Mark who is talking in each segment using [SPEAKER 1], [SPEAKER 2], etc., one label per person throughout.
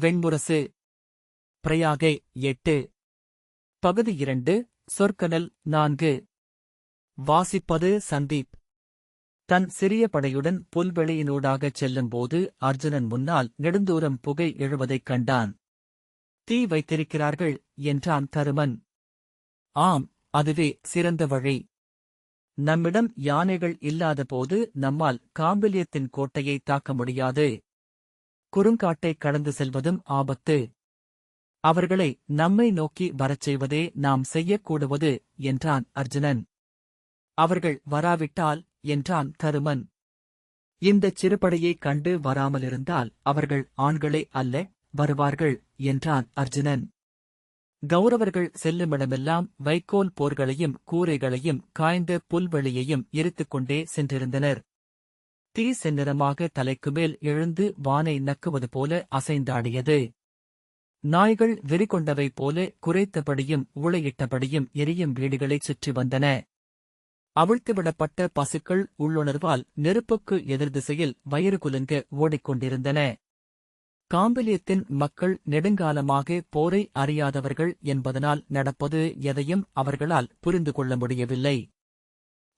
[SPEAKER 1] வெண்முரசு. பிரயாகை எட்டு. பகுதி இரண்டு சொற்கனல் நான்கு. வாசிப்பது சந்தீப். தன் சிறிய படையுடன் புல்வெளியினூடாகச் செல்லும்போது அர்ஜுனன் முன்னால் நெடுந்தூரம் புகை எழுவதைக் கண்டான். தீ வைத்திருக்கிறார்கள் என்றான் தருமன். ஆம் அதுவே சிறந்த வழி. நம்மிடம் யானைகள் இல்லாதபோது நம்மால் காம்பிலியத்தின் கோட்டையை தாக்க முடியாது. குறுங்காட்டை கடந்து செல்வதும் ஆபத்து. அவர்களை நம்மை நோக்கி வரச் செய்வதே நாம் செய்யக்கூடுவது என்றான் அர்ஜுனன். அவர்கள் வராவிட்டால் என்றான் தருமன். இந்தச் சிறுபடையைக் கண்டு வராமலிருந்தால் அவர்கள் ஆண்களே அல்ல வருவார்கள் என்றான் அர்ஜுனன். கௌரவர்கள் செல்லுமிடமெல்லாம் வைக்கோல் போர்களையும் கூரைகளையும் காய்ந்த புல்வெளியையும் எரித்துக் கொண்டே சென்றிருந்தனர். தீ செந்நிறமாக தலைக்குமேல் எழுந்து வானை நக்குவது போல அசைந்தாடியது. நாய்கள் வெறிகொண்டவை போல குறைத்தபடியும் ஊளையிட்டபடியும் எரியும் வீடுகளைச் சுற்றி வந்தன. அவிழ்த்துவிடப்பட்ட பசுக்கள் உள்ளுணர்வால் நெருப்புக்கு எதிர் திசையில் வயிறு குலுங்க ஓடிக்கொண்டிருந்தன. காம்பிலியத்தின் மக்கள் நெடுங்காலமாக போரை அறியாதவர்கள் என்பதனால் நடப்பது எதையும் அவர்களால் புரிந்து கொள்ள முடியவில்லை.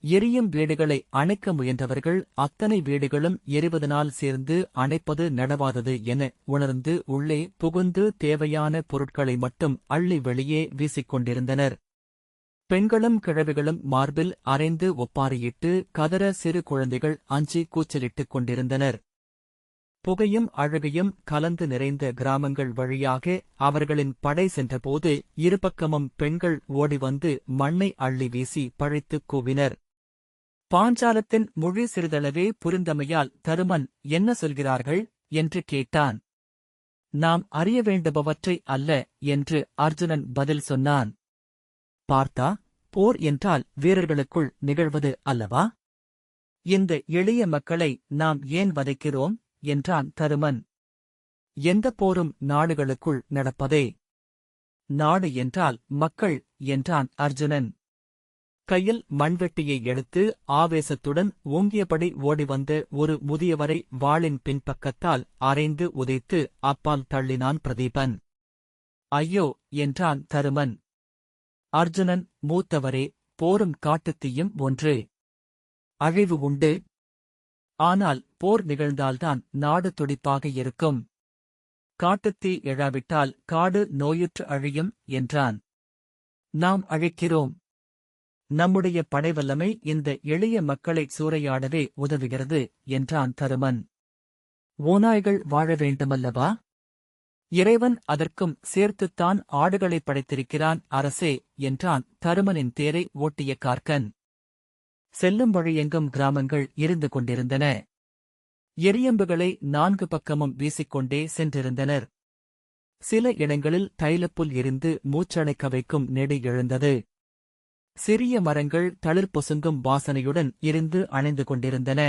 [SPEAKER 1] எரியும் வீடுகளை அணைக்க முயன்றவர்கள் அத்தனை வீடுகளும் எரிவதனால் சேர்ந்து அணைப்பது நடவாதது என உணர்ந்து உள்ளே புகுந்து தேவையான பொருட்களை மட்டும் அள்ளி வெளியே வீசிக்கொண்டிருந்தனர். பெண்களும் கிழவிகளும் மார்பில் அரைந்து ஒப்பாரியிட்டு கதற சிறு குழந்தைகள் அஞ்சி கூச்சலிட்டுக் கொண்டிருந்தனர். புகையும் அழகையும் கலந்து நிறைந்த கிராமங்கள் வழியாக அவர்களின் படை சென்றபோது இருபக்கமும் பெண்கள் ஓடி வந்து மண்ணை அள்ளி வீசி பழைத்துக் கூவினர். பாஞ்சாலத்தின் மொழி சிறிதளவே புரிந்தமையால் தருமன் என்ன சொல்கிறார்கள்? என்று கேட்டான். நாம் அறிய வேண்டுபவற்றை அல்ல என்று அர்ஜுனன் பதில் சொன்னான். பார்த்தா போர் என்றால் வீரர்களுக்குள் நிகழ்வது அல்லவா? இந்த எளிய மக்களை நாம் ஏன் வதைக்கிறோம்? என்றான் தருமன். எந்த போரும் நாடுகளுக்குள் நடப்பதே? நாடு என்றால் மக்கள் என்றான் அர்ஜுனன். கையில் மண்வெட்டியை எடுத்து ஆவேசத்துடன் ஓங்கியபடி ஓடிவந்த ஒரு முதியவரை வாளின் பின்பக்கத்தால் அரைந்து உதைத்து அப்பால் தள்ளினான் பிரதீபன். ஐயோ என்றான் தருமன். அர்ஜுனன் மூத்தவரே போரும் காட்டுத்தீயும் ஒன்று. அழிவு உண்டு. ஆனால் போர் நிகழ்ந்தால்தான் நாடு துடிப்பாக இருக்கும். காட்டுத்தீ எழாவிட்டால் காடு நோயுற்று அழியும் என்றான். நாம் அழைக்கிறோம். நம்முடைய படைவல்லமை இந்த எளிய மக்களை சூறையாடவே உதவுகிறது என்றான் தருமன். ஓநாய்கள் வாழ வேண்டுமல்லவா? இறைவன் அதற்கும் சேர்த்துத்தான் ஆடுகளை படைத்திருக்கிறான் அரசே என்றான் தருமனின் தேரை ஓட்டிய கார்க்கன். செல்லும் வழியெங்கும் கிராமங்கள் இருந்து கொண்டிருந்தன. எரியம்புகளை நான்கு பக்கமும் வீசிக்கொண்டே சென்றிருந்தனர். சில இடங்களில் தைலப்புல் எரிந்து மூச்சடைக்க வைக்கும் நெடி எழுந்தது. சிறிய மரங்கள் தளிர் பொசுங்கும் வாசனையுடன் இருந்து அணைந்து கொண்டிருந்தன.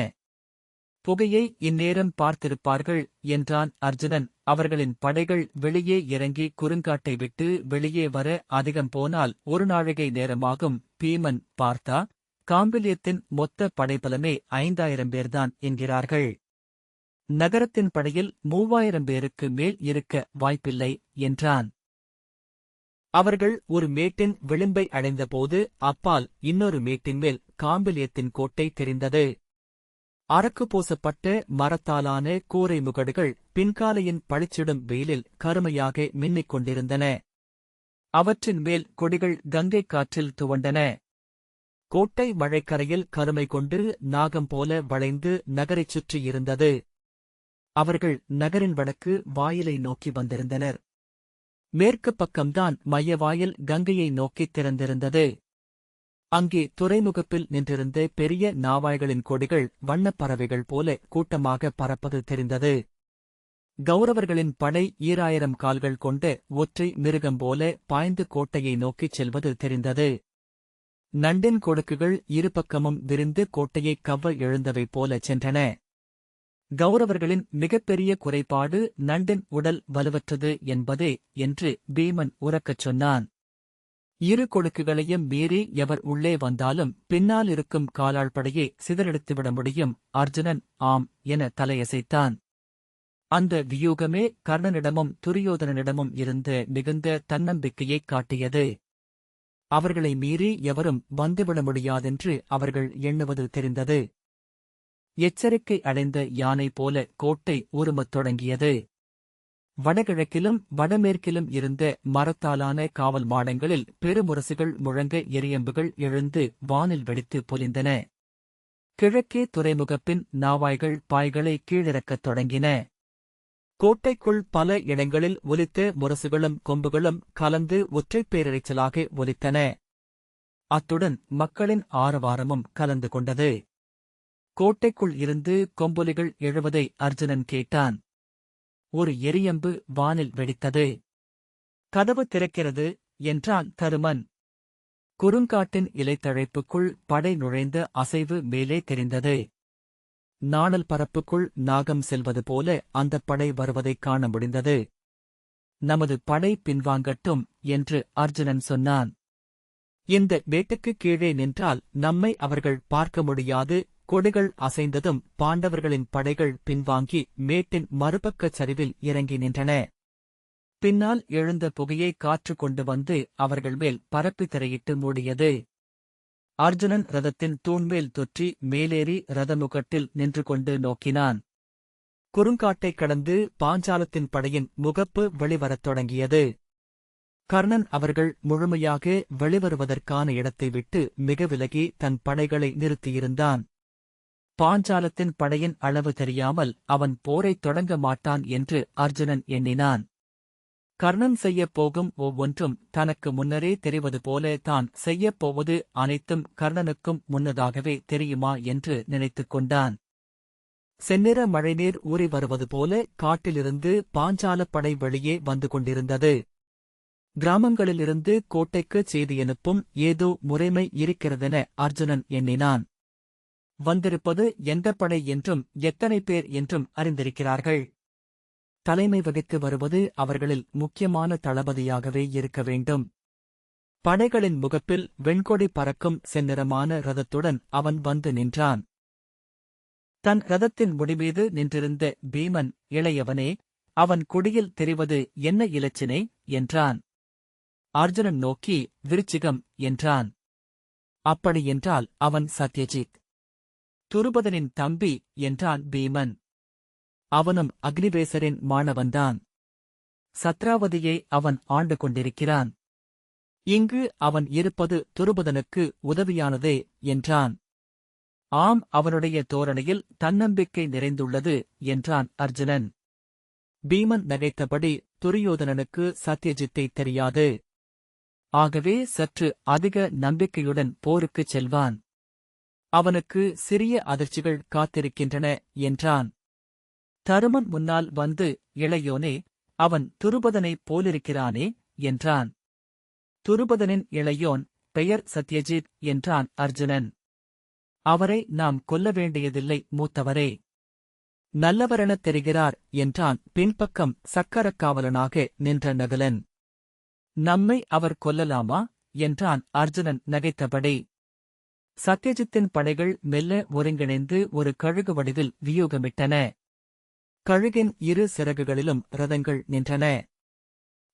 [SPEAKER 1] புகையை இந்நேரம் பார்த்திருப்பார்கள் என்றான் அர்ஜுனன். அவர்களின் படைகள் வெளியே இறங்கி குறுங்காட்டை விட்டு வெளியே வர அதிகம் போனால் ஒரு நாழிகை நேரமாகும். பீமன் பார்த்தா? காம்பிலியத்தின் மொத்த படைபலமே ஐந்தாயிரம் பேர்தான் என்கிறார்கள். நகரத்தின் படையில் மூவாயிரம் பேருக்கு மேல் இருக்க வாய்ப்பில்லை என்றான். அவர்கள் ஒரு மேட்டின் விளிம்பை அடைந்தபோது அப்பால் இன்னொரு மேட்டின் மேல் காம்பிலியத்தின் கோட்டை தெரிந்தது. அரக்கு பூசப்பட்ட மரத்தாலான கூரை முகடுகள் பின்காலையின் பளிச்சிடும் வெயிலில் கருமையாக மின்னிக் கொண்டிருந்தன. அவற்றின் மேல் கொடிகள் கங்கை காற்றில் துவண்டன. கோட்டை மழைக்கரையில் கருமை கொண்டு நாகம் போல வளைந்து நகரைச் சுற்றியிருந்தது அவர்கள் நகரின் வடக்கு வாயிலை நோக்கி வந்திருந்தனர். மேற்கு பக்கம்தான் மையவாயில் கங்கையை நோக்கித் திறந்திருந்தது. அங்கே துறைமுகப்பில் நின்றிருந்த பெரிய நாவாய்களின் கொடிகள் வண்ணப் பறவைகள் போல கூட்டமாக பறப்பது தெரிந்தது. கௌரவர்களின் படை ஈராயிரம் கால்கள் கொண்ட ஒற்றை மிருகம் போல பாய்ந்து கோட்டையை நோக்கிச் செல்வது தெரிந்தது. நண்டின் கொடுக்குகள் இருபக்கமும் விரிந்து கோட்டையை கவ்வ எழுந்தவை போலச் சென்றன. கௌரவர்களின் மிகப்பெரிய குறைபாடு நண்டின் உடல் வலுவற்றது என்பதே என்று பீமன் உறக்கச் சொன்னான். இரு கொடுக்குகளையும் மீறி எவர் உள்ளே வந்தாலும் பின்னால் இருக்கும் காலாள் படையே சிதறடித்துவிட முடியும் அர்ஜுனன் ஆம் என தலையசைத்தான். அந்த வியூகமே கர்ணனிடமும் துரியோதனனிடமும் இருந்து மிகுந்த தன்னம்பிக்கையைக் காட்டியது. அவர்களை மீறி எவரும் வந்துவிட முடியாதென்று அவர்கள் எண்ணுவது தெரிந்தது. எச்சரிக்கை அடைந்த யானை போல கோட்டை உருமத் தொடங்கியது. வடகிழக்கிலும் வடமேற்கிலும் இருந்த மரத்தாலான காவல் மாடங்களில் பெருமுரசுகள் முழங்க எரியம்புகள் எழுந்து வானில் வெடித்து பொலிந்தன. கிழக்கே துறைமுகப்பின் நாவாய்கள் பாய்களை கீழிறக்கத் தொடங்கின. கோட்டைக்குள் பல இடங்களில் ஒலித்த முரசுகளும் கொம்புகளும் கலந்து ஒற்றைப் பேரிரைச்சலாக ஒலித்தன. அத்துடன் மக்களின் ஆரவாரமும் கலந்து கொண்டது. கோட்டைக்குள் இருந்து கொம்புலிகள் எழுவதை அர்ஜுனன் கேட்டான். ஒரு எரியம்பு வானில் வெடித்தது. கதவு திறக்கிறது என்றான் தருமன் குறுங்காட்டின் இலைத்தழைப்புக்குள் படை நுழைந்த அசைவு மேலே தெரிந்தது. நாணல் பரப்புக்குள் நாகம் செல்வது போல அந்தப் படை வருவதைக் காண முடிந்தது. நமது படை பின்வாங்கட்டும் என்று அர்ஜுனன் சொன்னான். இந்த வேட்டுக்கு கீழே நின்றால் நம்மை அவர்கள் பார்க்க முடியாது கொடிகள் அசைந்ததும் பாண்டவர்களின் படைகள் பின்வாங்கி மேட்டின் மறுபக்கச் சரிவில் இறங்கி நின்றன. பின்னால் எழுந்த புகையை காற்று கொண்டு வந்து அவர்கள் மேல் பரப்பி திரையிட்டு மூடியது. அர்ஜுனன் ரதத்தின் தூண்மேல் தொற்றி மேலேறி ரதமுகட்டில் நின்று கொண்டு நோக்கினான். குறுங்காட்டைக் கடந்து பாஞ்சாலத்தின் படையின் முகப்பு வெளிவரத் தொடங்கியது. கர்ணன் அவர்கள் முழுமையாக வெளிவருவதற்கான இடத்தை விட்டு மிக விலகி தன் படைகளை நிறுத்தியிருந்தான். பாஞ்சாலத்தின் படையின் அளவு தெரியாமல் அவன் போரைத் தொடங்க மாட்டான் என்று அர்ஜுனன் எண்ணினான். கர்ணன் செய்யப் போகும் ஒவ்வொன்றும் தனக்கு முன்னரே தெரிவது போல தான் செய்யப் போவது அனைத்தும் கர்ணனுக்கும் முன்னதாகவே தெரியுமா என்று நினைத்துக் கொண்டான். செந்நிற மழைநீர் ஊறி வருவது போல காட்டிலிருந்து பாஞ்சாலப் படை வெளியே வந்து கொண்டிருந்தது. கிராமங்களிலிருந்து கோட்டைக்குச் செய்தி அனுப்பும் ஏதோ முறைமை இருக்கிறதென அர்ஜுனன் எண்ணினான். வந்திருப்பது எந்த படை என்றும் எத்தனை பேர் என்றும் அறிந்திருக்கிறார்கள். தலைமை வகித்து வருவது அவர்களில் முக்கியமான தளபதியாகவே இருக்க வேண்டும். படைகளின் முகப்பில் வெண்கொடி பறக்கும் செந்நிறமான ரதத்துடன் அவன் வந்து நின்றான். தன் ரதத்தின் முடிமீது நின்றிருந்த பீமன் இளையவனே அவன் குடியில் தெரிவது என்ன இலச்சினை? என்றான். அர்ஜுனன் நோக்கி விருச்சிகம் என்றான். அப்படியென்றால் அவன் சத்யஜித் துருபதனின் தம்பி என்றான் பீமன். அவனும் அக்னிவேசரின் மாணவன்தான். சத்ராவதியை அவன் ஆண்டு கொண்டிருக்கிறான். இங்கு அவன் இருப்பது துருபதனுக்கு உதவியானதே என்றான். ஆம் அவனுடைய தோரணையில் தன்னம்பிக்கை நிறைந்துள்ளது என்றான் அர்ஜுனன். பீமன் நகைத்தபடி துரியோதனனுக்கு சத்யஜித்தை தெரியாது. ஆகவே சற்று அதிக நம்பிக்கையுடன் போருக்குச் செல்வான். அவனுக்கு சிறிய அதிர்ச்சிகள் காத்திருக்கின்றன என்றான். தருமன் முன்னால் வந்து இளையோனே அவன் துருபதனைப் போலிருக்கிறானே என்றான். துருபதனின் இளையோன் பெயர் சத்யஜித் என்றான் அர்ஜுனன். அவரை நாம் கொல்ல வேண்டியதில்லை மூத்தவரே. நல்லவரெனத் தெரிகிறார் என்றான் பின்பக்கம் சக்கரக்காவலனாக நின்ற நகுலன். நம்மை அவர் கொல்லலாமா? என்றான் அர்ஜுனன் நகைத்தபடி. சத்யஜித்தின் படைகள் மெல்ல ஒருங்கிணைந்து ஒரு கழுகு வடிவில் வியூகமிட்டன. கழுகின் இரு சிறகுகளிலும் ரதங்கள் நின்றன.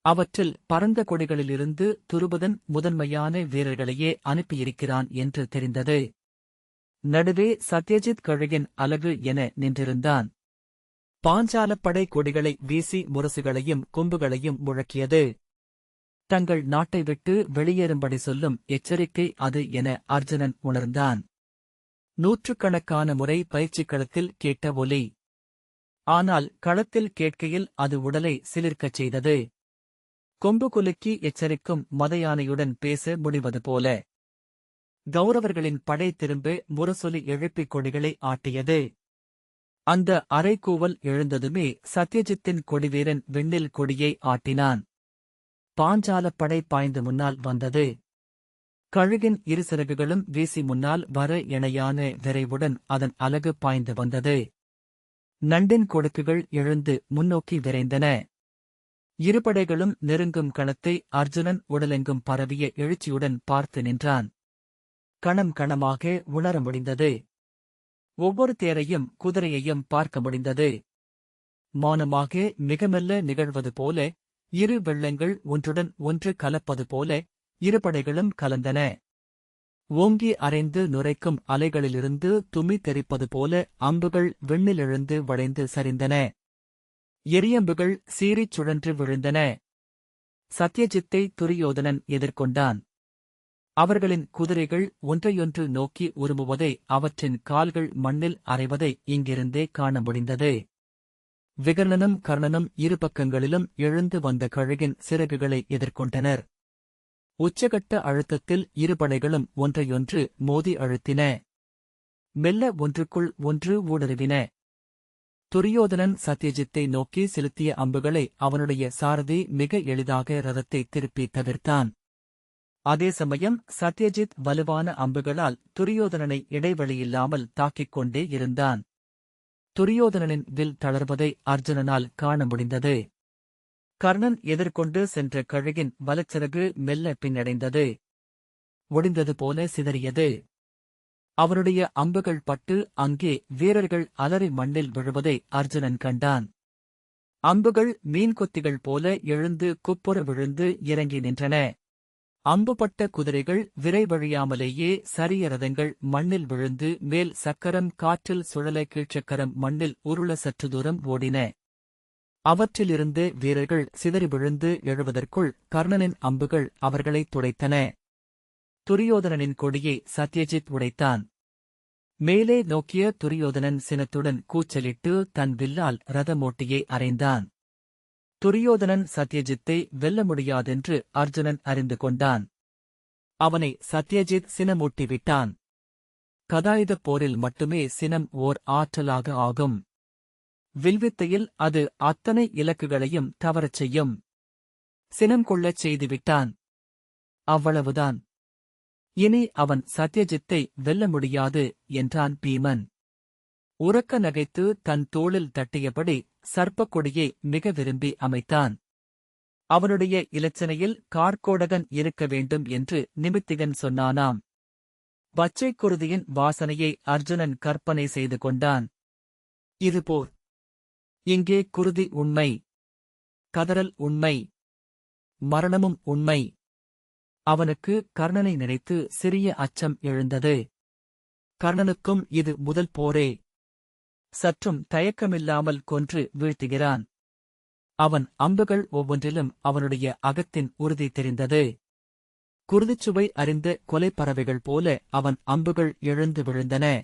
[SPEAKER 1] அவற்றில் பரந்த கொடிகளிலிருந்து துருபதன் முதன்மையான வீரர்களையே அனுப்பியிருக்கிறான் என்று தெரிந்தது. நடுவே சத்யஜித் கழுகின் அலகு என நின்றிருந்தான். பாஞ்சாலப்படை கொடிகளை வீசி முரசுகளையும் கொம்புகளையும் முழக்கியது. தங்கள் நாட்டை விட்டு வெளியேறும்படி சொல்லும் எச்சரிக்கை அது என அர்ஜுனன் உணர்ந்தான். நூற்றுக்கணக்கான முறை பயிற்சிக் களத்தில் கேட்ட ஒலி. ஆனால் களத்தில் கேட்கையில் அது உடலை சிலிர்க்கச் செய்தது. கொம்பு குலுக்கி எச்சரிக்கும் மதயானையுடன் பேச முடிவது போல. கௌரவர்களின் படை திரும்ப முரசொலி எழுப்பிக் கொடிகளை ஆட்டியது. அந்த அரைக்கூவல் எழுந்ததுமே சத்யஜித்தின் கொடிவீரன் விண்ணில் கொடியை ஆட்டினான். பாஞ்சாலப் படை பாய்ந்து முன்னால் வந்தது. கழுகின் இரு சிறகுகளும் வீசி முன்னால் வர இணையான விரைவுடன் அதன் அலகு பாய்ந்து வந்தது. நண்டின் கொடுக்குகள் எழுந்து முன்னோக்கி விரைந்தன. இருபடைகளும் நெருங்கும் களத்தை அர்ஜுனன் உடலெங்கும் பரவிய எழுச்சியுடன் பார்த்து நின்றான். கணம் கணமாக உணர முடிந்தது. ஒவ்வொரு தேரையும் குதிரையையும் பார்க்க முடிந்தது. மௌனமாக மிக மெல்ல நிகழ்வது போல இரு வெள்ளங்கள் ஒன்றுடன் ஒன்று கலப்பது போல இருபடைகளும் கலந்தன. ஓங்கி அரைந்து நுரைக்கும் அலைகளிலிருந்து துமி தெரிப்பது போல அம்புகள் விண்ணிலெழுந்து வளைந்து சரிந்தன. எரியம்புகள் சீறிச் சுழன்று விழுந்தன. சத்யஜித்தை துரியோதனன் எதிர்கொண்டான். அவர்களின் குதிரைகள் ஒன்றையொன்று நோக்கி உருமுவதை அவற்றின் கால்கள் மண்ணில் அரைவதை இங்கிருந்தே காண முடிந்தது. விகர்ணனும் கர்ணனும் இரு பக்கங்களிலும் எழுந்து வந்த கழுகின் சிறகுகளை எதிர்கொண்டனர். உச்சகட்ட அழுத்தத்தில் இரு படைகளும் ஒன்றையொன்று மோதி அழுத்தின. மெல்ல ஒன்றுக்குள் ஒன்று ஊடுருவின. துரியோதனன் சத்யஜித்தை நோக்கி செலுத்திய அம்புகளை அவனுடைய சாரதி மிக எளிதாக ரதத்தை திருப்பி தவிர்த்தான். அதே சமயம் சத்யஜித் வலுவான அம்புகளால் துரியோதனனை இடைவெளியில்லாமல் தாக்கிக் கொண்டே இருந்தான். துரியோதனனின் வில் தளர்வதை அர்ஜுனனால் காண முடிந்தது. கர்ணன் எதிர்கொண்டு சென்ற கழுகின் வலச்சிறகு மெல்ல பின்னடைந்தது. ஒடிந்தது போல சிதறியது. அவருடைய அம்புகள் பட்டு அங்கே வீரர்கள் அலறி மண்ணில் விழுவதை அர்ஜுனன் கண்டான். அம்புகள் மீன்கொத்திகள் போல எழுந்து குப்புற விழுந்து இறங்கி நின்றன. அம்புபட்ட குதிரைகள் விரைவழியாமலேயே சரிய ரதங்கள் மண்ணில் விழுந்து மேல் சக்கரம் காற்றில் சுழல கீழ்ச்சக்கரம் மண்ணில் உருள சற்று தூரம் ஓடின. அவற்றிலிருந்து வீரர்கள் சிதறி விழுந்து எழுவதற்குள் கர்ணனின் அம்புகள் அவர்களைத் துடைத்தன. துரியோதனனின் கொடியை சத்யஜித் உடைத்தான். மேலே நோக்கிய துரியோதனன் சினத்துடன் கூச்சலிட்டு தன் வில்லால் ரதமோட்டியை அறைந்தான். துரியோதனன் சத்யஜித்தை வெல்ல முடியாதென்று அர்ஜுனன் அறிந்து கொண்டான். அவனை சத்யஜித் சினமூட்டிவிட்டான். கதாயுதப் போரில் மட்டுமே சினம் ஓர் ஆற்றலாக ஆகும். வில்வித்தையில் அது அத்தனை இலக்குகளையும் தவறச் செய்யும். சினம் கொள்ளச் செய்துவிட்டான். அவ்வளவுதான். இனி அவன் சத்யஜித்தை வெல்ல முடியாது என்றான் பீமன். உறக்க நகைத்து தன் தோளில் தட்டியபடி சர்ப்பக்கொடியை மிக விரும்பி அமைத்தான். அவனுடைய இலச்சனையில் கார்கோடகன் இருக்க வேண்டும் என்று நிமித்திகன் சொன்னானாம். பச்சைக் குருதியின் வாசனையை அர்ஜுனன் கற்பனை செய்து கொண்டான். இது போர். இங்கே குருதி உண்மை. கதறல் உண்மை. மரணமும் உண்மை. அவனுக்கு கர்ணனை நினைத்து சிறிய அச்சம் எழுந்தது. கர்ணனுக்கும் இது முதல் போரே. சற்றும் தயக்கமில்லாமல் கொன்று வீழ்த்துகிறான். அவன் அம்புகள் ஒவ்வொன்றிலும் அவனுடைய அகத்தின் உறுதி தெரிந்தது. குருதிச்சுவை அறிந்த கொலைப்பறவைகள் போல அவன் அம்புகள் எழுந்து விழுந்தன.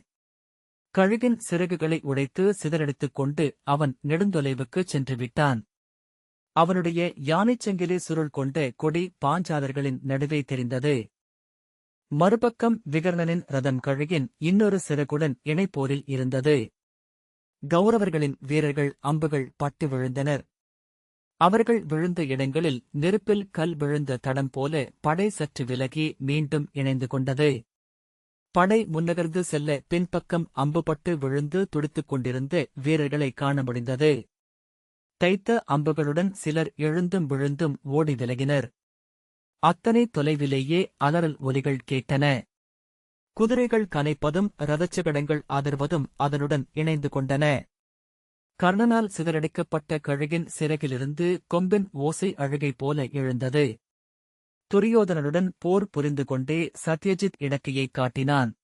[SPEAKER 1] கழுகின் சிறகுகளை உடைத்து சிதறடித்துக் கொண்டு அவன் நெடுந்தொலைவுக்குச் சென்று விட்டான். அவனுடைய யானைச்சங்கிலி சுருள் கொண்ட கொடி பாஞ்சாதர்களின் நடுவே தெரிந்தது. மறுபக்கம் விகர்ணனின் ரதம் கழுகின் இன்னொரு சிறகுடன் இணைப்போரில் இருந்தது. கௌரவர்களின் வீரர்கள் அம்புகள் பட்டு விழுந்தனர். அவர்கள் விழுந்த இடங்களில் நெருப்பில் கல் விழுந்த தடம் போல படை சற்று விலகி மீண்டும் இணைந்து கொண்டது. படை முன்னகர்ந்து செல்ல பின்பக்கம் அம்புபட்டு விழுந்து துடித்துக் கொண்டிருந்த வீரர்களை காண முடிந்தது. தைத்த அம்புகளுடன் சிலர் எழுந்தும் விழுந்தும் ஓடி விலகினர். அத்தனை தொலைவிலேயே அலறல் ஒலிகள் கேட்டன. குதிரைகள் கனைப்பதும் ரதச்சகடங்கள் அதிர்வதும் அதனுடன் இணைந்து கொண்டன. கர்ணனால் சிதறடிக்கப்பட்ட கழுகின் சிறகிலிருந்து கொம்பின் ஓசை அழுகை போல எழுந்தது. துரியோதனனுடன் போர் புரிந்து கொண்டே சத்யஜித் இடக்கையைக் காட்டினான்.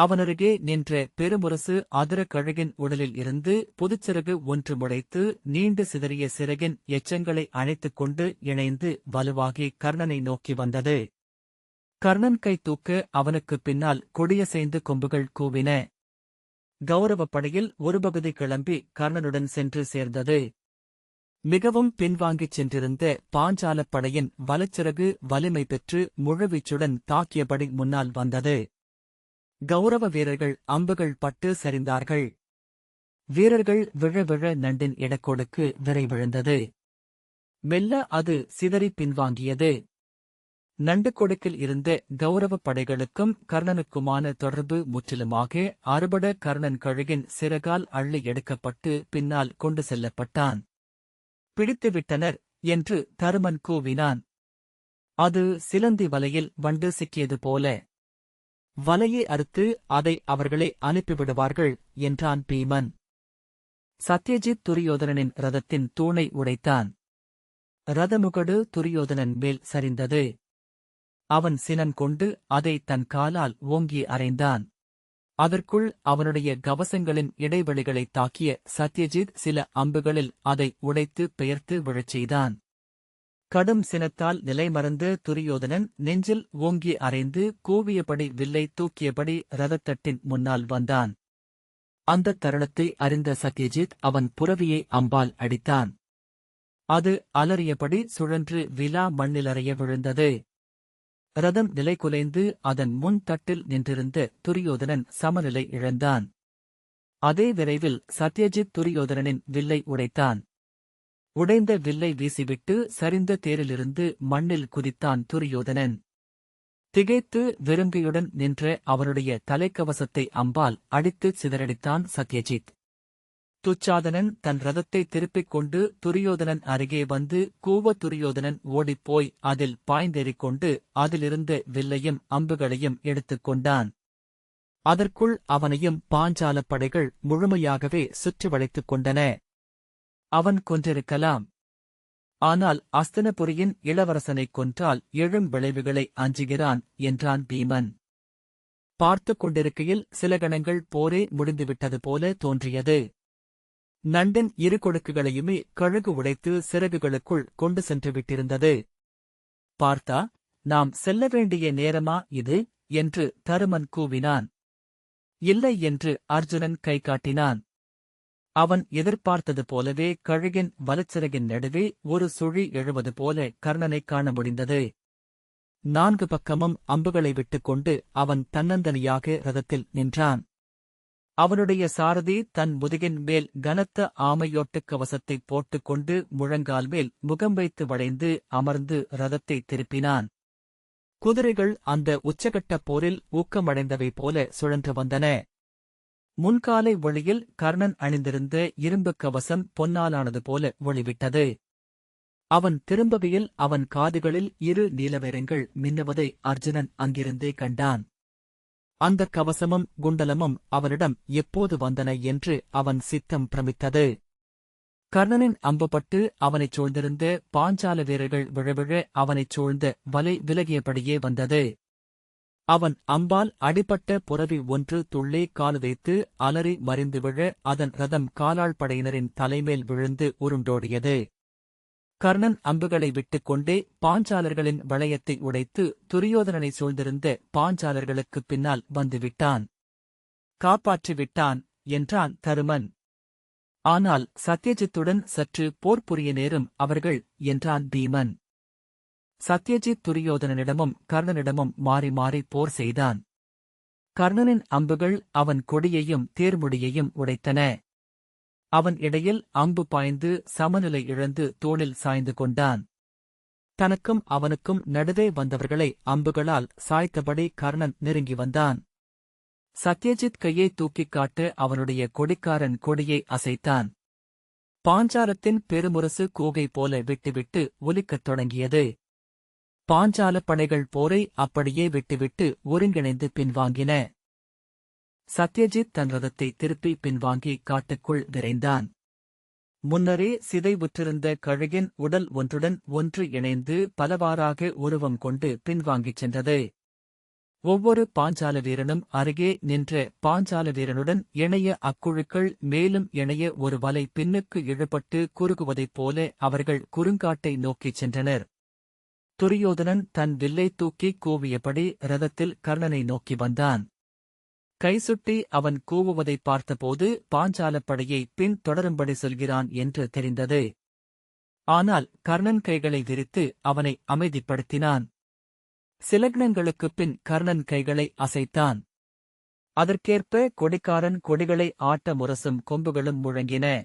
[SPEAKER 1] அவனருகே நின்ற பெருமுரசு அதிர கழுகின் உடலில் இருந்து புதுச்சிறகு ஒன்று முளைத்து நீண்டு சிதறிய சிறகின் எச்சங்களை அணைத்துக் கொண்டு இணைந்து வலுவாகி கர்ணனை நோக்கி வந்தது. கர்ணன் கை தூக்க அவனுக்குப் பின்னால் கொடியசைந்து கொம்புகள் கூவின. கௌரவப் படையில் ஒரு பகுதி கிளம்பி கர்ணனுடன் சென்று சேர்ந்தது. மிகவும் பின்வாங்கிச் சென்றிருந்த பாஞ்சாலப் படையின் வலச்சிறகு வலிமை பெற்று முழுவீச்சுடன் தாக்கியபடி முன்னால் வந்தது. கௌரவ வீரர்கள் அம்புகள் பட்டு சரிந்தார்கள். வீரர்கள் விழ விழ நண்டின் இடக்கோடுக்கு விரைவிழுந்தது. மெல்ல அது சிதறி பின்வாங்கியது. நண்டு கொடுக்கில் இருந்த கௌரவப் படைகளுக்கும் கர்ணனுக்குமான தொடர்பு முற்றிலுமாக அறுபட கர்ணன் கழுகின் சிறகால் அள்ளி எடுக்கப்பட்டு பின்னால் கொண்டு செல்லப்பட்டான். பிடித்துவிட்டனர் என்று தருமன் கூவினான். அது சிலந்தி வலையில் வண்டு சிக்கியது போல. வலையை அறுத்து அதை அவர்களை அனுப்பிவிடுவார்கள் என்றான் பீமன். சத்யஜித் துரியோதனனின் ரதத்தின் தூணை உடைத்தான். ரதமுகடு துரியோதனன் மேல் சரிந்தது. அவன் சினன் கொண்டு அதை தன் காலால் ஓங்கி அறைந்தான். அதற்குள் அவனுடைய கவசங்களின் இடைவெளிகளைத் தாக்கிய சத்யஜித் சில அம்புகளில் அதை உடைத்து பெயர்த்து விழச் செய்தான். கடும் சினத்தால் நிலைமறந்து துரியோதனன் நெஞ்சில் ஓங்கி அறைந்து கூவியபடி வில்லை தூக்கியபடி ரதத்தட்டின் முன்னால் வந்தான். அந்தத் தருணத்தை அறிந்த சத்யஜித் அவன் புறவியை அம்பால் அடித்தான். அது அலறியபடி சுழன்று விலா மண்ணிலறைய விழுந்தது. ரதம் நிலைகுலைந்து அதன் முன் தட்டில் நின்றிருந்த துரியோதனன் சமநிலை இழந்தான். அதே விரைவில் சத்யஜித் துரியோதனனின் வில்லை உடைத்தான். உடைந்த வில்லை வீசிவிட்டு சரிந்த தேரிலிருந்து மண்ணில் குதித்தான் துரியோதனன். திகைத்து விரும்பியுடன் நின்ற அவனுடைய தலைக்கவசத்தை அம்பால் அடித்துச் சிதறடித்தான் சத்யஜித். துச்சாதனன் தன் ரதத்தை திருப்பிக் கொண்டு துரியோதனன் அருகே வந்து கூவ துரியோதனன் ஓடிப்போய் அதில் பாய்ந்தேறிக்கொண்டு அதிலிருந்து வில்லையும் அம்புகளையும் எடுத்துக் கொண்டான். அதற்குள் அவனையும் பாஞ்சாலப் படைகள் முழுமையாகவே சுற்றி வளைத்துக் கொண்டன. அவன் கொன்றிருக்கலாம். ஆனால் அஸ்தனபுரியின் இளவரசனைக் கொன்றால் எழும் விளைவுகளை அஞ்சுகிறான் என்றான் பீமன். பார்த்துக் கொண்டிருக்கையில் சில கணங்கள் போரே முடிந்துவிட்டது போல தோன்றியது. நண்டின் இரு கொடுக்குகளையுமே கழுகு உடைத்து சிறகுகளுக்குள் கொண்டு சென்று விட்டிருந்தது. பார்த்தா நாம் செல்ல வேண்டிய நேரமா இது? என்று தருமன் கூவினான். இல்லை என்று அர்ஜுனன் கை காட்டினான். அவன் எதிர்பார்த்தது போலவே கழுகின் வலச்சிறகின் நடுவே ஒரு சுழி எழுவது போல கர்ணனைக் காண முடிந்தது. நான்கு பக்கமும் அம்புகளை விட்டுக்கொண்டு அவன் தன்னந்தனியாக ரதத்தில் நின்றான். அவனுடைய சாரதி தன் முதுகின் மேல் கனத்த ஆமையோட்டுக் கவசத்தைப் போட்டுக்கொண்டு முழங்கால் மேல் முகம் வைத்து வளைந்து அமர்ந்து ரதத்தை திருப்பினான். குதிரைகள் அந்த உச்சகட்டப் போரில் ஊக்கமடைந்தவை போல சுழன்று வந்தன. முன்காலை ஒளியில் கர்ணன் அணிந்திருந்த இரும்புக் கவசம் பொன்னாலானது போல ஒளிவிட்டது. அவன் திரும்பவியில் அவன் காதுகளில் இரு நீலவேரங்கள் மின்னுவதை அர்ஜுனன் அங்கிருந்தே கண்டான். அந்தக் கவசமும் குண்டலமும் அவனிடம் எப்போது வந்தன என்று அவன் சித்தம் பிரமித்தது. கர்ணனின் அம்புபட்டு அவனைச் சூழ்ந்திருந்த பாஞ்சால வீரர்கள் விழவிழ அவனைச் சூழ்ந்த வலை விலகியபடியே வந்தது. அவன் அம்பால் அடிபட்ட புறவி ஒன்று துள்ளே கால் வைத்து அலறி மறிந்து விழ அதன் ரதம் காலாள் படையினரின் தலைமேல் விழுந்து உருண்டோடியது. கர்ணன் அம்புகளை விட்டுக்கொண்டே பாஞ்சாலர்களின் வளையத்தை உடைத்து துரியோதனனை சூழ்ந்திருந்த பாஞ்சாலர்களுக்குப் பின்னால் வந்துவிட்டான். காப்பாற்றி விட்டான் என்றான் தருமன். ஆனால் சத்யஜித்துடன் சற்று போர் புரிய நேரும் அவர்கள் என்றான் பீமன். சத்யஜித் துரியோதனனிடமும் கர்ணனிடமும் மாறி மாறி போர் செய்தான். கர்ணனின் அம்புகள் அவன் கொடியையும் தேர்முடியையும் உடைத்தன. அவன் இடையில் அம்பு பாய்ந்து சமநிலை இழந்து தோளில் சாய்ந்து கொண்டான். தனக்கும் அவனுக்கும் நடுவே வந்தவர்களை அம்புகளால் சாய்த்தபடி கர்ணன் நெருங்கி வந்தான். சத்யஜித் கையை தூக்கிக் காட்டு அவனுடைய கொடிக்காரன் கொடியை அசைத்தான். பாஞ்சாலத்தின் பெருமுரசு கூகை போல விட்டுவிட்டு ஒலிக்கத் தொடங்கியது. பாஞ்சால படைகள் போரை அப்படியே விட்டுவிட்டு ஒருங்கிணைந்து பின்வாங்கின. சத்யஜித் தன் ரதத்தை திருப்பி பின்வாங்கி காட்டுக்குள் விரைந்தான். முன்னரே சிதைவுற்றிருந்த கழுகின் உடல் ஒன்றுடன் ஒன்று இணைந்து பலவாறாக உருவம் கொண்டு பின்வாங்கிச் சென்றது. ஒவ்வொரு பாஞ்சால வீரனும் அருகே நின்ற பாஞ்சால வீரனுடன் இணைய அக்குழுக்கள் மேலும் இணைய ஒரு வலை பின்னுக்கு இழுபட்டு குறுகுவதைப் போல அவர்கள் குறுங்காட்டை நோக்கிச் சென்றனர். துரியோதனன் தன் வில்லை தூக்கி கூவியபடி ரதத்தில் கர்ணனை நோக்கி வந்தான். கைசுட்டி அவன் கூவுவதைப் பார்த்தபோது பாஞ்சாலப்படையை பின் தொடரும்படி சொல்கிறான் என்று தெரிந்தது. ஆனால் கர்ணன் கைகளை விரித்து அவனை அமைதிப்படுத்தினான். சிலக்னங்களுக்குப் பின் கர்ணன் கைகளை அசைத்தான். அதற்கேற்ப கொடிக்காரன் கொடிகளை ஆட்ட முரசும் கொம்புகளும் முழங்கின.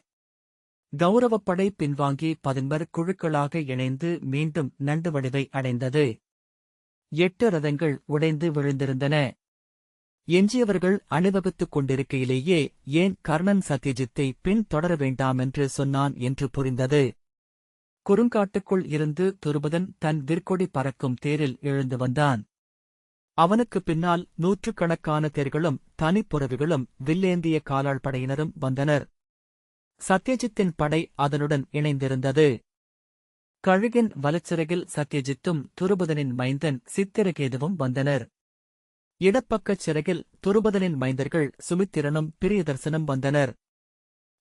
[SPEAKER 1] கௌரவப்படை பின்வாங்கி பதின்பர் குழுக்களாக இணைந்து மீண்டும் நண்டு வடிவை அடைந்தது. எட்டு ரதங்கள் உடைந்து விழுந்திருந்தன. எஞ்சியவர்கள் அனுபவித்துக் கொண்டிருக்கையிலேயே ஏன் கர்ணன் சத்யஜித்தை பின் தொடர வேண்டாமென்று சொன்னான் என்று புரிந்தது. குறுங்காட்டுக்குள் இருந்து துருபதன் தன் விற்கொடி பறக்கும் தேரில் எழுந்து வந்தான். அவனுக்குப் பின்னால் நூற்றுக்கணக்கான தேர்களும் தனிப்புறவிகளும் வில்லேந்திய காலாள் படையினரும் வந்தனர். சத்யஜித்தின் படை அதனுடன் இணைந்திருந்தது. கழுகின் வலச்சிறகில் சத்யஜித்தும் துருபதனின் மைந்தன் சித்திரகேதுவும் வந்தனர். இடப்பக்கச் சிறகில் துருபதனின் மைந்தர்கள் சுமித்திரனும் பிரியதர்சனம் வந்தனர்.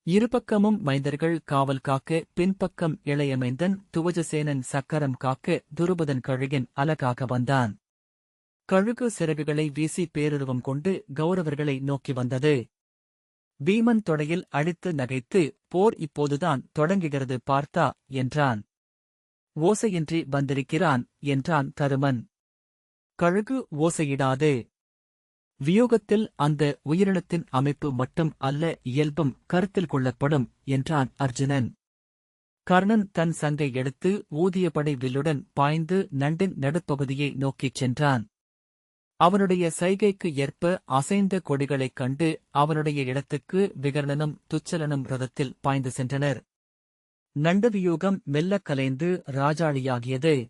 [SPEAKER 1] இருபக்கமும் மைந்தர்கள் காவல் காக்க பின்பக்கம் இளைய மைந்தன் துவஜசேனன் சக்கரம் காக்க துருபதன் கழுகின் அலகாக வந்தான். கழுகு சிறகுகளை வீசி பேருருவம் கொண்டு கௌரவர்களை நோக்கி வந்தது. பீமன் தொடையில் அழித்து நகைத்து போர் இப்போதுதான் தொடங்குகிறது பார்த்தா என்றான். ஓசையின்றி வந்திருக்கிறான் என்றான் தருமன். கழுகு ஓசையிடாது வியோகத்தில் அந்த உயிரினத்தின் அமைப்பு மட்டும் அல்ல இயல்பும் கருத்தில் கொள்ளப்படும் என்றான் அர்ஜுனன். கர்ணன் தன் சங்கை எடுத்து ஊதியபடை வில்லுடன் பாய்ந்து நண்டின் நடுப்பகுதியை நோக்கிச் சென்றான். அவனுடைய சைகைக்கு ஏற்ப அசைந்த கொடிகளைக் கண்டு அவனுடைய இடத்துக்கு விகர்ணனும் துச்சலனும் ரதத்தில் பாய்ந்து சென்றனர். நண்டவியூகம் மெல்லக் கலைந்து ராஜாளியாகியது.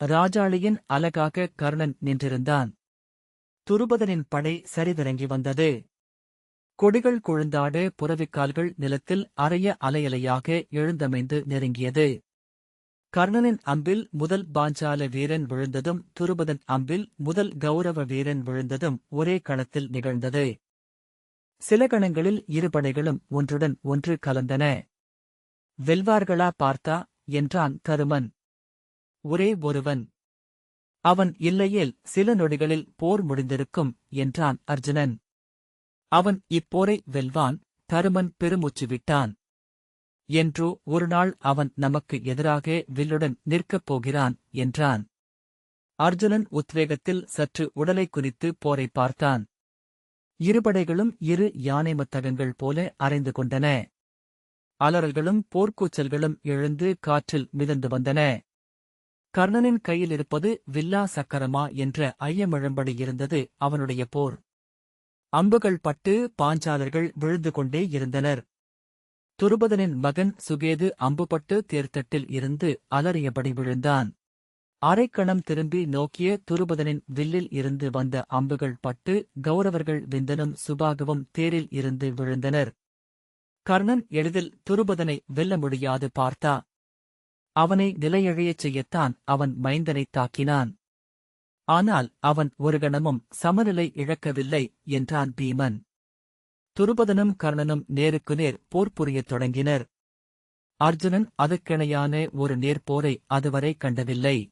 [SPEAKER 1] ராஜாளியின் அலகாக கர்ணன் நின்றிருந்தான். துருபதனின் படை சரிதிறங்கி வந்தது. கொடிகள் குழுந்தாடு புறவிக்கால்கள் நிலத்தில் அறைய அலையலையாக எழுந்தமைந்து நெருங்கியது. கர்ணனின் அம்பில் முதல் பாஞ்சால வீரன் விழுந்ததும் துருபதன் அம்பில் முதல் கௌரவ வீரன் விழுந்ததும் ஒரே களத்தில் நிகழ்ந்தது. சில கணங்களில் இரு படைகளும் ஒன்றுடன் ஒன்று கலந்தன. வெல்வார்களா பார்த்தா? என்றான் கருமன். ஒரே ஒருவன். அவன் இல்லையேல் சில நொடிகளில் போர் முடிந்திருக்கும் என்றான் அர்ஜுனன். அவன் இப்போரை வெல்வான் தருமன் பெருமூச்சு விட்டான் என்றோ ஒருநாள் அவன் நமக்கு எதிராக வில்லுடன் நிற்கப் போகிறான் என்றான். அர்ஜுனன் உத்வேகத்தில் சற்று உடலை குறித்து போரை பார்த்தான். இருபடைகளும் இரு யானை மத்தகங்கள் போல அரைந்து கொண்டன. அலறல்களும் போர்க்கூச்சல்களும் எழுந்து காற்றில் மிதந்து வந்தன. கர்ணனின் கையில் இருப்பது வில்லா சக்கரமா என்ற ஐயமிழம்படி இருந்தது அவனுடைய போர். அம்புகள் பட்டு பாஞ்சாலர்கள் விழுந்து கொண்டே இருந்தனர். துருபதனின் மகன் சுகேது அம்புபட்டு தேர்த்தட்டில் இருந்து அலறியபடி விழுந்தான். அரைக்கணம் திரும்பி நோக்கிய துருபதனின் வில்லில் இருந்து வந்த அம்புகள் பட்டு கௌரவர்கள் விந்தனும் சுபாகவும் தேரில் இருந்து விழுந்தனர். கர்ணன் எளிதில் துருபதனை வெல்ல முடியாது பார்த்தா அவனை நிலையழையச் செய்யத்தான் அவன் மைந்தனைத் தாக்கினான். ஆனால் அவன் ஒரு கணமும் சமநிலை இழக்கவில்லை என்றான் பீமன். துருபதனும் கர்ணனும் நேருக்கு நேர் போர் புரியத் தொடங்கினர். அர்ஜுனன் அதுக்கிணையான ஒரு நேர்போரை அதுவரை கண்டதில்லை.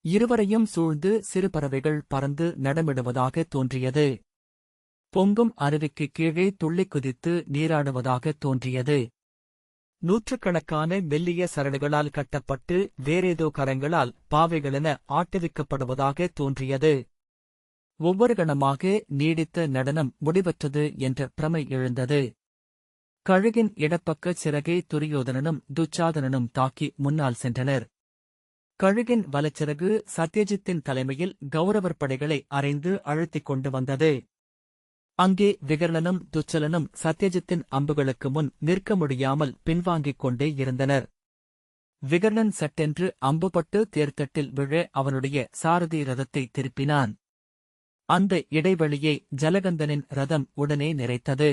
[SPEAKER 1] இருவரையும் சூழ்ந்து சிறு பறவைகள் பறந்து நடமிடுவதாக தோன்றியது. பொங்கும் அருவிக்கு கீழே துள்ளிக் குதித்து நீராடுவதாக தோன்றியது. நூற்றுக்கணக்கான மெல்லிய சரடுகளால் கட்டப்பட்டு வேறேதோ கரங்களால் பாவைகளென ஆட்டவிக்கப்படுவதாக தோன்றியது. ஒவ்வொரு கணமாக நீடித்த நடனம் முடிவற்றது என்ற பிரமை எழுந்தது. கழுகின் இடப்பக்க சிறகை துரியோதனனும் துச்சாதனனும் தாக்கி முன்னால் சென்றனர். கழுகின் வலச்சிறகு சத்யஜித்தின் தலைமையில் கௌரவர் படைகளை அறைந்து அழுத்திக் கொண்டு வந்தது. அங்கே விகர்ணனும் துச்சலனும் சத்யஜித்தின் அம்புகளுக்கு முன் நிற்க முடியாமல் பின்வாங்கிக் கொண்டே இருந்தனர். விகர்ணன் சட்டென்று அம்புபட்டு தேர்த்தட்டில் விழ அவனுடைய சாரதி ரதத்தை திருப்பினான். அந்த இடைவெளியை ஜலகந்தனின் ரதம் உடனே நிறைத்தது.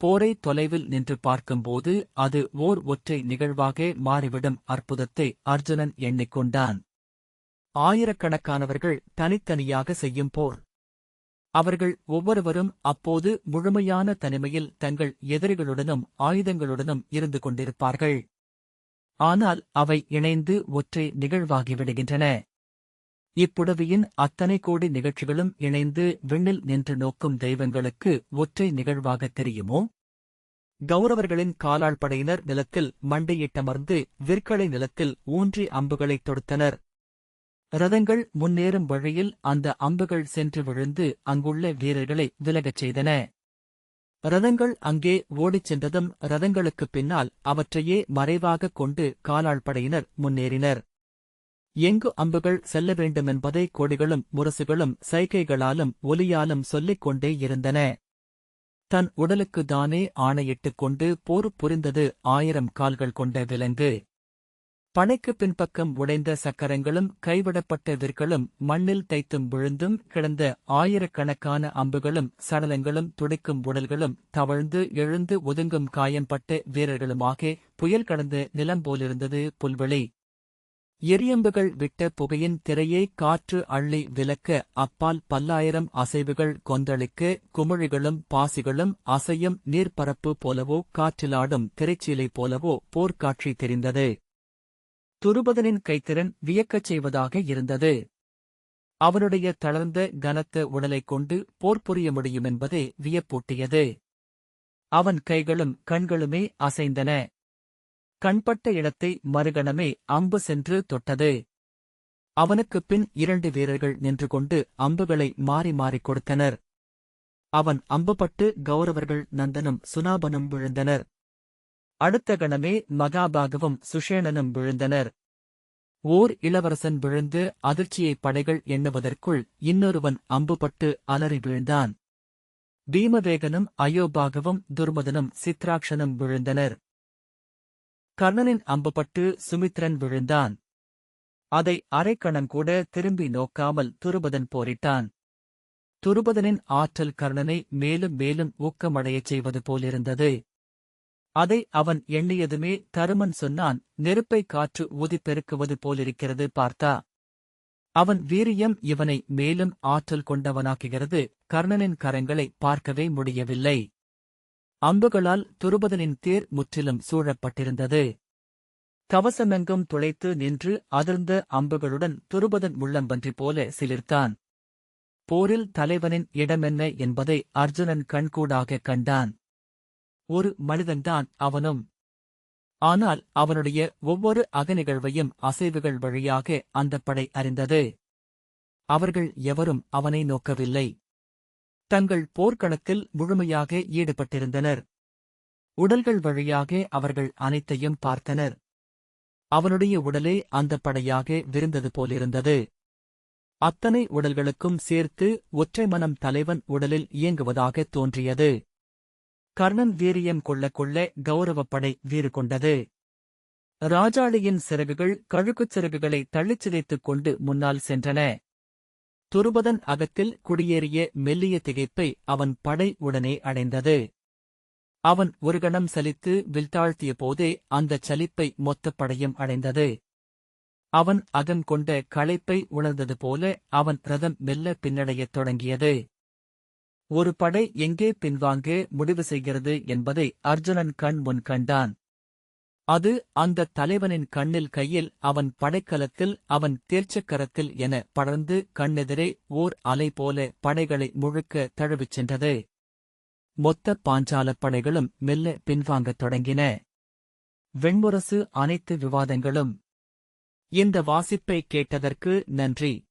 [SPEAKER 1] போரை தொலைவில் நின்று பார்க்கும்போது அது ஓர் ஒற்றை நிகழ்வாக மாறிவிடும் அற்புதத்தை அர்ஜுனன் எண்ணிக்கொண்டான். ஆயிரக்கணக்கானவர்கள் தனித்தனியாக செய்யும் போர். அவர்கள் ஒவ்வொருவரும் அப்போது முழுமையான தனிமையில் தங்கள் எதிரிகளுடனும் ஆயுதங்களுடனும் இருந்து கொண்டிருப்பார்கள். ஆனால் அவை இணைந்து ஒற்றை நிகழ்வாகிவிடுகின்றன இப்புடவியின் அத்தனை கோடி நிகழ்ச்சிகளும் இணைந்து விண்ணில் நின்று நோக்கும் தெய்வங்களுக்கு ஒற்றை நிகழ்வாகத் தெரியுமோ? கௌரவர்களின் காலாள் படையினர் நிலத்தில் மண்டையிட்டமர்ந்து விற்களை நிலத்தில் ஊன்றி அம்புகளைத் தொடுத்தனர். ரதங்கள் முன்னேறும் வழியில் அந்த அம்புகள் சென்று விழுந்து அங்குள்ள வீரர்களை விலகச் செய்தன. ரதங்கள் அங்கே ஓடிச் சென்றதும் ரதங்களுக்குப் பின்னால் அவற்றையே மறைவாகக் கொண்டு காலாள் படையினர் முன்னேறினர். எங்கு அம்புகள் செல்ல வேண்டுமென்பதை கொடிகளும் முரசுகளும் சைகைகளாலும் ஒலியாலும் சொல்லிக் கொண்டே இருந்தன. தன் உடலுக்கு தானே ஆணையிட்டுக் கொண்டு போர் புரிந்தது ஆயிரம் கால்கள் கொண்ட விலங்கு. பனைக்கு பின்பக்கம் உடைந்த சக்கரங்களும் கைவிடப்பட்ட விற்களும் மண்ணில் தைத்தும் விழுந்தும் கிடந்த ஆயிரக்கணக்கான அம்புகளும் சடலங்களும் துடிக்கும் உடல்களும் தவழ்ந்து எழுந்து ஒதுங்கும் காயம்பட்ட வீரர்களுமாக புயல் கடந்த நிலம் போலிருந்தது புல்வெளி. எரியம்புகள் விட்ட புகையின் திரையை காற்று அள்ளி விலக்க அப்பால் பல்லாயிரம் அசைவுகள் கொந்தளிக்க குமிழிகளும் பாசிகளும் அசையும் நீர்ப்பரப்பு போலவோ காற்றிலாடும் திரைச்சீலை போலவோ போர்க்காட்சி தெரிந்தது. துருபதனின் கைத்திறன் வியக்கச் செய்வதாக இருந்தது. அவனுடைய தளர்ந்த கனத்த உடலைக் கொண்டு போர் புரிய முடியும் என்பதே வியப்பூட்டியது. அவன் கைகளும் கண்களுமே அசைந்தன. கண்பட்ட இடத்தை மறுகணமே அம்பு சென்று தொட்டது. அவனுக்குப் பின் இரண்டு வீரர்கள் நின்று கொண்டு அம்புகளை மாறி மாறிக் கொடுத்தனர். அவன் அம்புபட்டு கௌரவர்கள் நந்தனும் சுனாபனும் விழுந்தனர். அடுத்த கணமே மகாபாகவும் சுஷேணனும் விழுந்தனர். ஓர் இளவரசன் விழுந்து அதிர்ச்சியைப் படைகள் எண்ணுவதற்குள் இன்னொருவன் அம்புபட்டு அலறி வீழ்ந்தான். பீமவேகனும் அயோபாகவும் துர்மதனும் சித்ராக்ஷனும் விழுந்தனர். கர்ணனின் அம்புபட்டு சுமித்ரன் விழுந்தான். அதை அரைக்கணங்கூட திரும்பி நோக்காமல் துருபதன் போரிட்டான். துருபதனின் ஆற்றல் கர்ணனை மேலும் மேலும் ஊக்கமடையச் செய்வது போலிருந்தது. அதை அவன் எண்ணியதுமே தருமன் சொன்னான் நெருப்பை காற்று ஊதி பெருக்குவது போலிருக்கிறது பார்த்தா. அவன் வீரியம் இவனை மேலும் ஆற்றல் கொண்டவனாக்குகிறது கர்ணனின் கரங்களை பார்க்கவே முடியவில்லை. அம்புகளால் துருபதனின் தேர் முற்றிலும் சூழப்பட்டிருந்தது. கவசமெங்கும் துளைத்து நின்று அதிர்ந்த அம்புகளுடன் துருபதன் உள்ளம்பன்றி போல சிலிர்த்தான். போரில் தலைவனின் இடமென்ன என்பதை அர்ஜுனன் கண்கூடாகக் கண்டான். ஒரு மனிதன்தான் அவனும். ஆனால் அவனுடைய ஒவ்வொரு அகநிகழ்வையும் அசைவுகள் வழியாக அந்தப் படை அறிந்தது. அவர்கள் எவரும் அவனை நோக்கவில்லை. தங்கள் போர்க்களத்தில் முழுமையாக ஈடுபட்டிருந்தனர். உடல்கள் வழியாக அவர்கள் அனைத்தையும் பார்த்தனர். அவனுடைய உடலே அந்தப் படையாக விருந்தது போலிருந்தது. அத்தனை உடல்களுக்கும் சேர்த்து ஒற்றை மனம் தலைவன் உடலில் இயங்குவதாகத் தோன்றியது. கர்ணன் வீரியம் கொள்ள கொள்ள கௌரவப்படை வீறு கொண்டது ராஜாளியின் சிறகுகள் கழுக்குச் சிறகுகளை தள்ளிச் சிதைத்துக் கொண்டு முன்னால் சென்றன. துருபதன் அகத்தில் குடியேறிய மெல்லிய திகைப்பை அவன் படை உடனே அடைந்தது. அவன் ஒரு கணம் சலித்து வில்தாழ்த்திய போதே அந்தச் சலிப்பை மொத்தப் படையும் அடைந்தது. அவன் அகம் கொண்ட களைப்பை உணர்ந்தது போல அவன் ரதம் மெல்ல பின்னடையத் தொடங்கியது. ஒரு படை எங்கே பின்வாங்க முடிவு செய்கிறது என்பதை அர்ஜுனன் கண் முன் கண்டான். அது அந்த தலைவனின் கண்ணில் கையில் அவன் படைக்கலத்தில் அவன் தேர்ச்சக்கரத்தில் என படர்ந்து கண்ணெதிரே ஓர் அலை போல படைகளை முழுக்க தழுவிச் சென்றது. மொத்த பாஞ்சாலப் படைகளும் மெல்ல பின்வாங்கத் தொடங்கின. வெண்முரசு அனைத்து விவாதங்களும். இந்த வாசிப்பை கேட்டதற்கு நன்றி.